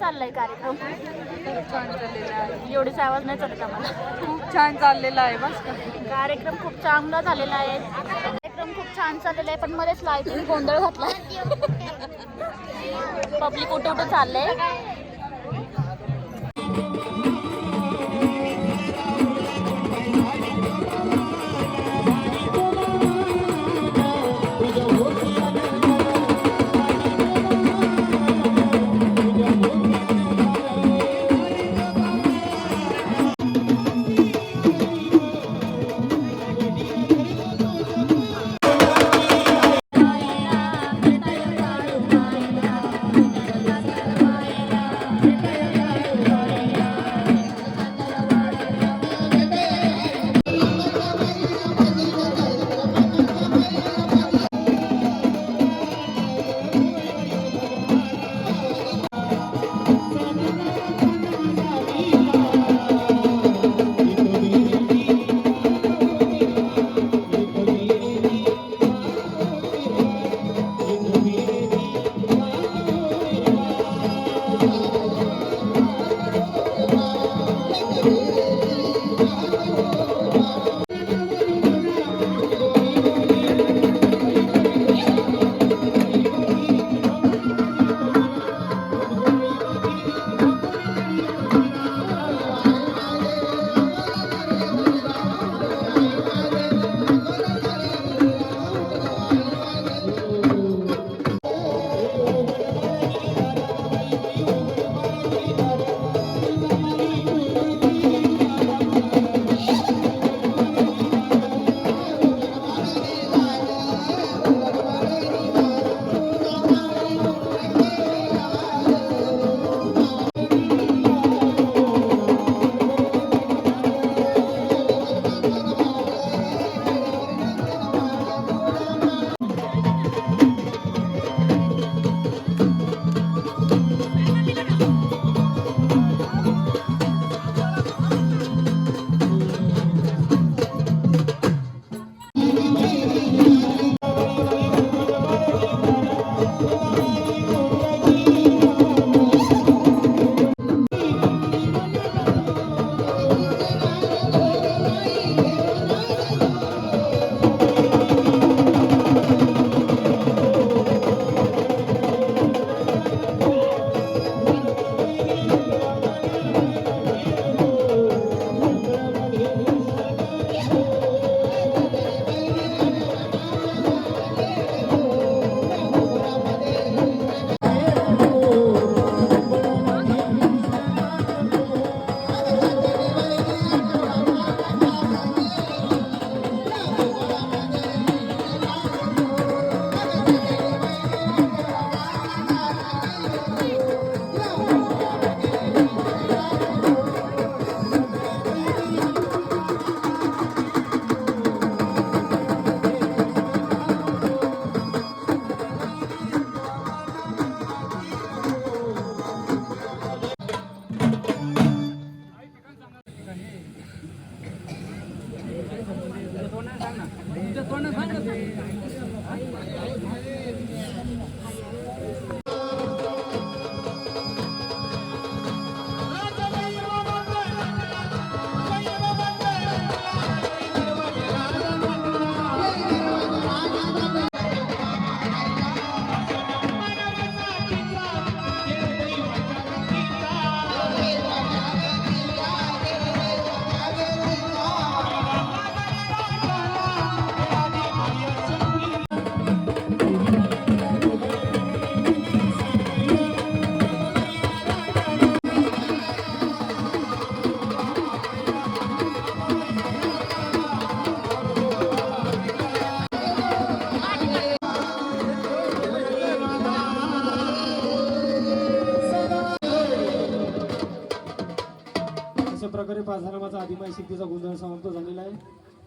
चाललाय कार्यक्रम. एवढीच आवाज नाही चालत आम्हाला. खूप छान चाललेला आहे बस कार्यक्रम खूप चांगला झालेला आहे. कार्यक्रम खूप छान चाललेला आहे पण मध्येच लाइट गोंधळ घातला पब्लिक कुठे कुठे चाललंय.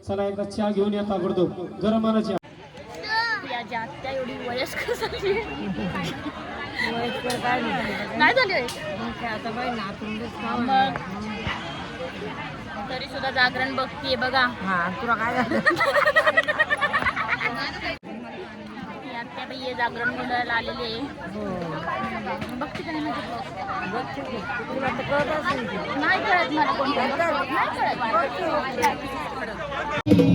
चला एकदा चहा घेऊन या ताबडतोब. गरम माना चहा. याची आत्या एवढी वयस्कर झाली. नाही झाली होय? मग? तरी सुद्धा जागरण बघतीये बघा. तुला काय आत्या बाई हे जागरण गोंधळाला आलेली आहे. बघते का नाही कळत मला नाही कळत. Thank you.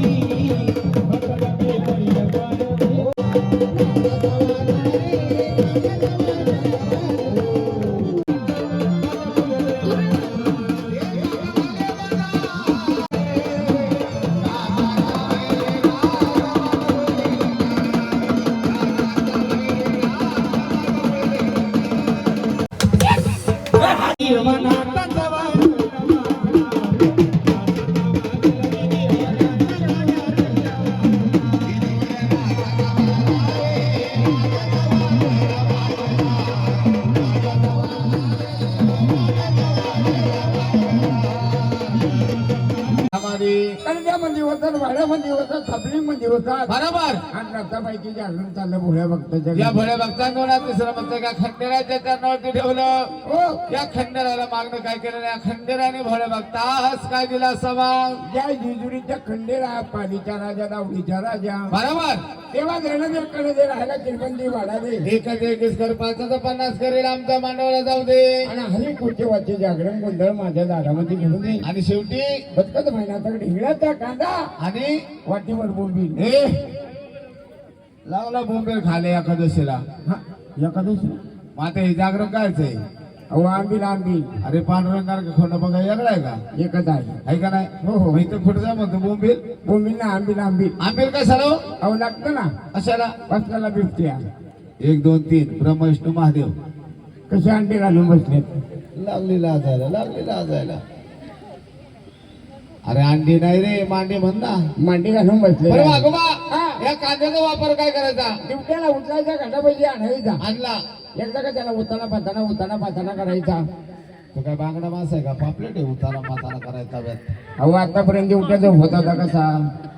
कर्जामध्ये होतात भाड्यामध्ये होतात थपलीमध्ये होतात बरोबर. आणि रक्तापायची जागरण चाललं भोळ्या भक्ताच्या या भोळ्या भक्तांना तिसरं म्हणतं का खंडेराच्या चरणावरती ठेवलं. हो. या खंडेराला मागणं काय केलं या खंडेराने भोळ्या भक्तास काय दिला समाज या जेजुरीच्या खंडेरा पालीच्या राजा दावडीच्या राजा. बरोबर. तेव्हा कडे दे राहायला तिरबंदी वाढा दे एकच एकच कर पाचाचा पन्नास करेल आमच्या मांडवाला जाऊ दे. आणि हरी कुठचे वाचे जागरण गोंधळ माझ्या दारामध्ये घेऊन दे. आणि शेवटी? बचकत महिन्याचा ढिंगळाचा कांदा आणि वाटीवर बोंबील. ए लावला बोंबेल खाले एकादशीला. हा एकादशी? मग आता हे जागरण आहे? अहो आंबील आंबील. अरे पांडुरंगार खोंड बघा वेगळा आहे का? एकच आहे. आहे का नाही? हो, हो. इथं कुठं जा म्हणतो बोंबील? बोंबील ना आंबील आंबील. आंबेल कशाला हो? अहो लागतं ना. कशाला? बसल्याला बिबट्या. एक दोन तीन. ब्रह्मविष्णू महादेव. कसे अंडे घालून बसलेत? लागली लाजायला लागली लाजायला. अरे अंडी नाही रे मांडी म्हण ना मांडी घालून बसले बरं. या कांद्याचा वापर काय करायचा? बिबट्याला उचलायचा घाटा पाहिजे आणायचा. आणला. एकदा का त्याला उताना पाताना उताना पाताना करायचा. तो काय बांगडा मास आहे का? पापलेट आहे उतारा माताना करायचा व्यात अहो आतापर्यंत उठायचा होत होता कसा?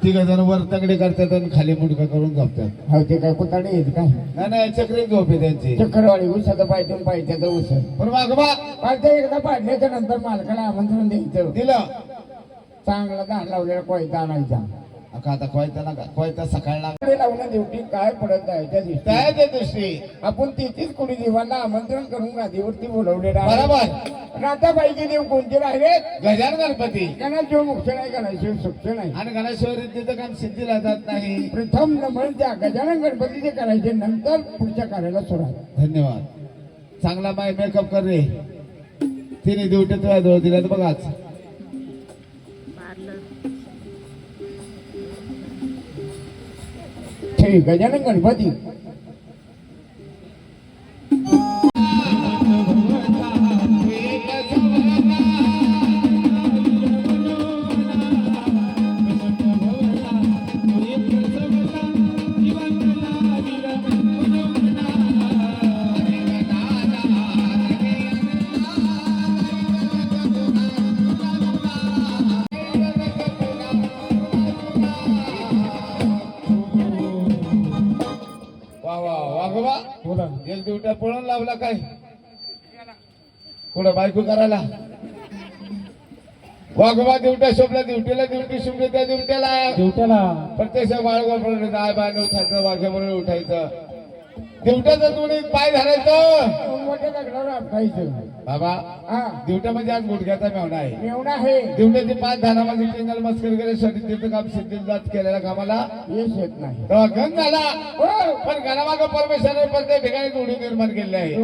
तिघ जण वर तगडे करतात आणि खाली मुडका करून झोपतात. हो ते काय कुताडे येत काय? नाही नाही चक्री झोप आहे त्यांची. चक्करवाडी उसाचं पायथून पायथ्याचं उस बरं वागोबा पायथ्या एकदा पाडल्याच्या नंतर मालकाला आमंत्रण द्यायचं. दिलं. चांगला धान लावलेला कोयता आणायचा. अका आता कोयता ना कोयता सकाळला लावणं ड्युटी काय पडत आहे त्या दिवशी. काय ते दृष्टी आपण तिथेच कोणी देवांना आमंत्रण करून गादीवरती बोलवलेलं आहे. बरोबर. नाताबाईचे देव कोणते राहिले? गजान गणपती. त्यांना जीव मुक्त नाही का नाही शिव सुक्त नाही. आणि गणेश्वरी तिथं काम सिद्धीला जात नाही. प्रथम नमन त्या गजानन गणपतीचे करायचे नंतर पुढच्या कार्याला सोडायचं धन्यवाद. चांगला माय मेकअप कर रे. तिने ड्युटी तुझ्या जवळ दिल्या तर बघाच. श्री गजानन गणपती एक दिवट्या पळून लावला काय कुठं बायको करायला. वाघोबा दिवट्या शोभला दिवटीला दिवटी शुभले त्या दिवट्याला. देवट्याला. प्रत्यक्ष बाळगोपाळ आय बायने उठायचं वाघ्यामुळे उठायचं. दिवट्याचं दोन्ही पाय धरायचं. मोठ्या दगडावर आपटायचं. बाबा दिवट्यामध्ये आज गुडघ्याचा मेवणा आहे. एवढा आहे. दिवट्याचे पाच धानामध्ये टिंगल मस्कर गेले शरीर काम सिद्धी जात केलेल्या कामाला. यश येत नाही. गण झाला हो. पण गणामाग परमेश्वराने प्रत्येक ठिकाणी जोडी निर्माण केलेली आहे.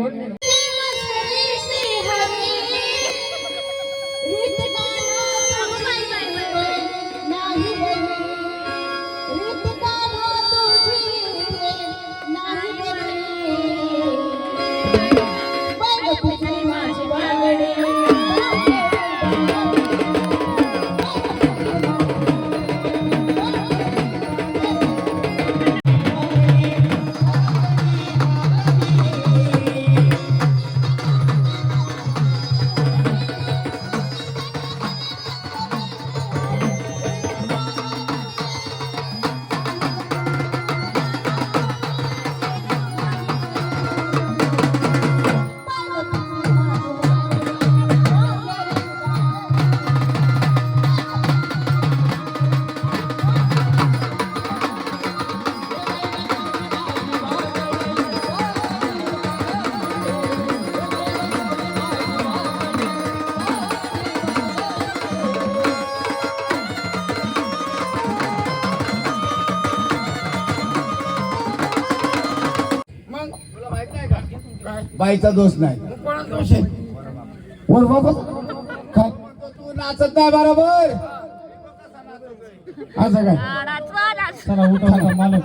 बाईचा दोष नाही. दोष आहे वर बाबा. काय? तू नाचत नाही बरोबर. असं काय चला उठा मालक.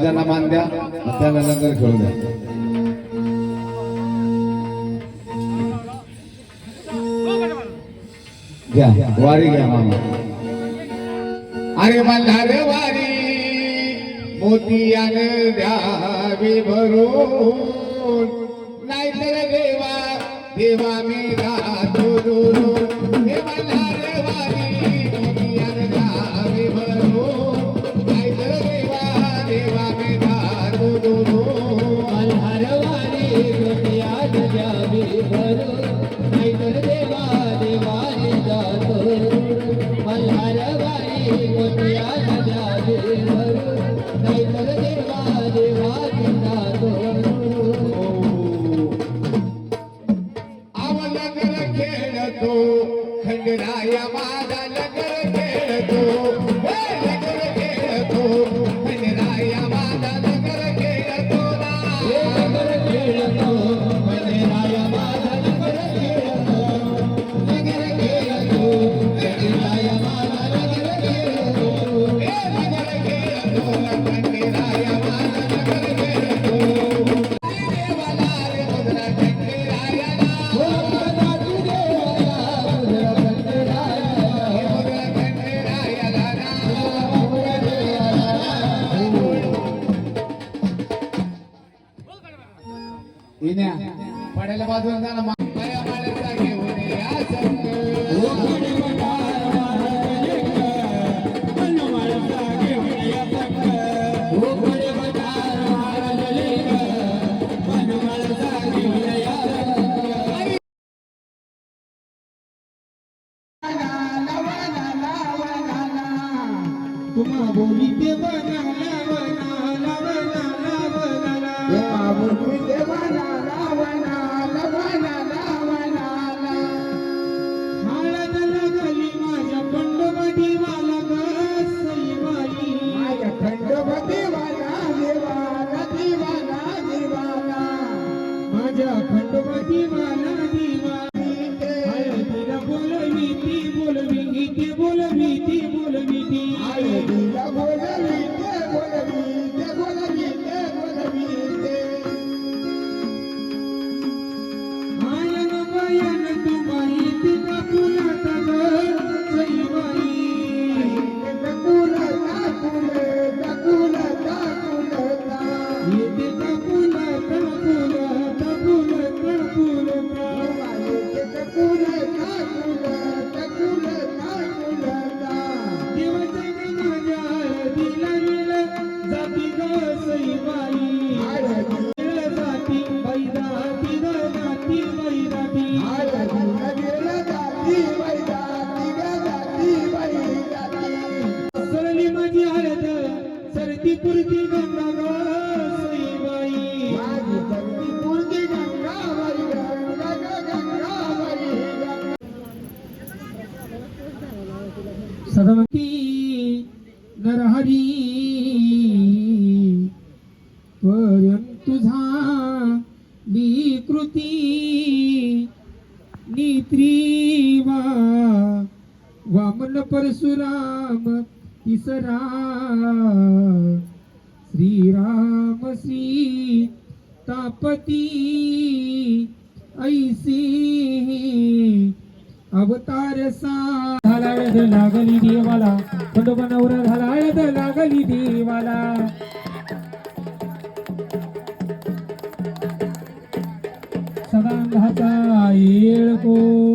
मैदाना मान द्या त्याला लंगर खेळू द्या. घ्या वारी घ्या मामा. अरे मल्हार वारी मोतियान द्यावी भरून. नाहीतर देवा देवा मी राहतो हे मल्हार वारी பார்த்து வந்தா நம்ம प्रजापती ऐसी अवतार सा हळद लागली देवाला. खंडोबानावर झालायद लागली देवाला. सदांधाचा येळको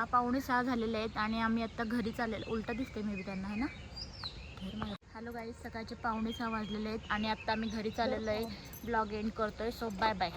सकाळचे पावणे सहा झालेले आहेत आणि आम्ही आत्ता घरी चाललेलो उलटं दिसते मी बी त्यांना आहे ना? हॅलो गाईज सकाळचे पावणे सहा वाजलेले आहेत आणि आत्ता आम्ही घरी चाललेलो आहे. ब्लॉग एंड करतोय सो बाय बाय